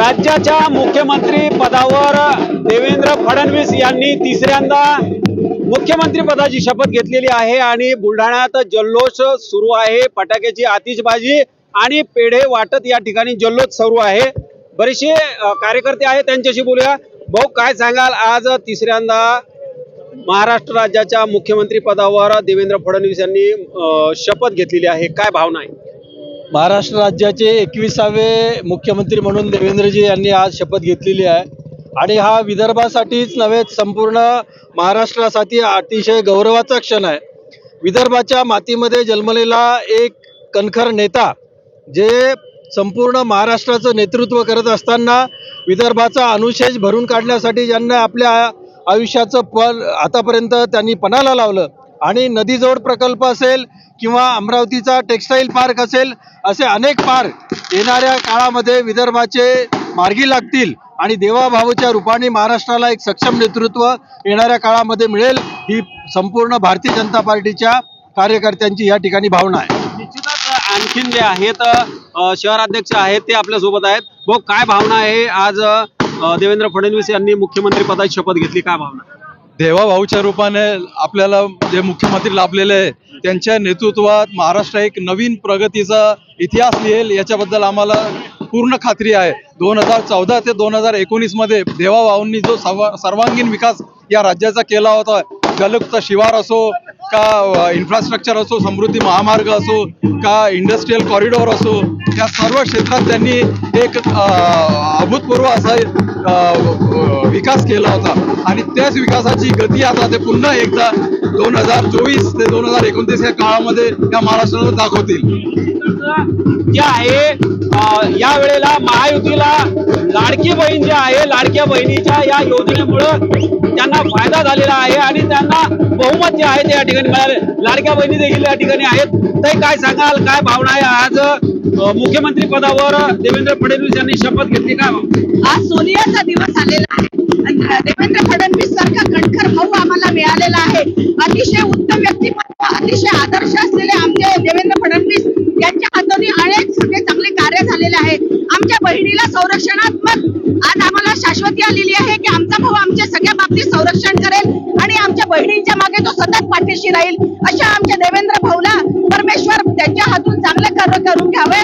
राज्याच्या मुख्यमंत्री पदावर देवेंद्र फडणवीस यांनी तिसऱ्यांदा मुख्यमंत्री पदाची शपथ घेतलेली आहे आणि बुलढाण्यात जल्लोष सुरू आहे. फटाक्याची आतिषबाजी आणि पेढे वाटत या ठिकाणी जल्लोष सुरू आहे. बरेचसे कार्यकर्ते आहेत त्यांच्याशी बोलूया. भाऊ काय सांगाल? आज तिसऱ्यांदा महाराष्ट्र राज्याच्या मुख्यमंत्री पदावर देवेंद्र फडणवीस यांनी शपथ घेतलेली आहे. काय भावना आहे? महाराष्ट्र राज्याचे एकविसावे मुख्यमंत्री म्हणून देवेंद्रजी यांनी आज शपथ घेतलेली आहे. आणि हा विदर्भासाठीच नव्हे संपूर्ण महाराष्ट्रासाठी अतिशय गौरवाचा क्षण आहे. विदर्भाच्या मातीमध्ये जन्मलेला एक कणखर नेता जे संपूर्ण महाराष्ट्राचं नेतृत्व करत असताना विदर्भाचा अनुशेष भरून काढण्यासाठी ज्यांना आपल्या आयुष्याचं पल आतापर्यंत त्यांनी पणाला लावलं आणि नदीजोड प्रकल्प असेल किंवा अमरावतीचा टेक्स्टाईल पार्क असेल असे अनेक पार्क येणाऱ्या काळामध्ये विदर्भाचे मार्गी लागतील आणि देवाभाऊच्या रूपाने महाराष्ट्राला एक सक्षम नेतृत्व येणाऱ्या काळामध्ये मिळेल ही संपूर्ण भारतीय जनता पार्टीच्या कार्यकर्त्यांची या ठिकाणी भावना आहे. निश्चितच आणखीन जे आहेत शहराध्यक्ष आहेत ते आपल्यासोबत आहेत. भाऊ काय भावना आहे? आज देवेंद्र फडणवीस यांनी मुख्यमंत्री पदाची शपथ घेतली काय भावना? देवाभाऊच्या रूपाने आपल्याला जे मुख्यमंत्री लाभलेले आहे त्यांच्या नेतृत्वात महाराष्ट्र एक नवीन प्रगतीचा इतिहास लिहेल याच्याबद्दल आम्हाला पूर्ण खात्री आहे. दोन हजार चौदा ते दोन हजार एकोणीसमध्ये देवाभाऊंनी जो सर्व- सर्वांगीण विकास या राज्याचा केला होता जलयुक्त शिवार असो का इन्फ्रास्ट्रक्चर असो समृद्धी महामार्ग असो का इंडस्ट्रीयल कॉरिडॉर असो या सर्व क्षेत्रात त्यांनी एक अभूतपूर्व असा विकास केला होता. आणि त्याच विकासाची गती आता ते पुन्हा एकदा दोन हजार चोवीस ते दोन हजार एकोणतीस या काळामध्ये या महाराष्ट्राला दाखवतील. जे आहे या वेळेला महायुतीला लाडकी बहीण जे आहे लाडक्या बहिणीच्या या योजनेमुळं त्यांना फायदा झालेला आहे आणि त्यांना बहुमत जे आहे ते या ठिकाणी मिळाले. लाडक्या बहिणी देखील या ठिकाणी आहेत. ते काय सांगाल? काय भावना आहे आज? मुख्यमंत्री पदावर देवेंद्र फडणवीस यांनी शपथ घेतली काय भावना? आज सोनियाचा दिवस आलेला आहे. आणि देवेंद्र मिळालेला आहे. अतिशय उत्तम व्यक्तिमत्व अतिशय आदर्श असलेले आमचे देवेंद्र फडणवीस यांच्या हातून अनेक सगळे चांगले कार्य झालेले आहे. आमच्या बहिणीला संरक्षणात्मक आज आम्हाला शाश्वती आलेली आहे की आमचा भाऊ आमच्या सगळ्या बाबतीत संरक्षण करेल आणि आमच्या बहिणींच्या मागे तो सतत पाठीशी राहील. अशा आमच्या देवेंद्र भाऊला परमेश्वर त्यांच्या हातून चांगले कार्य करून घ्यावे.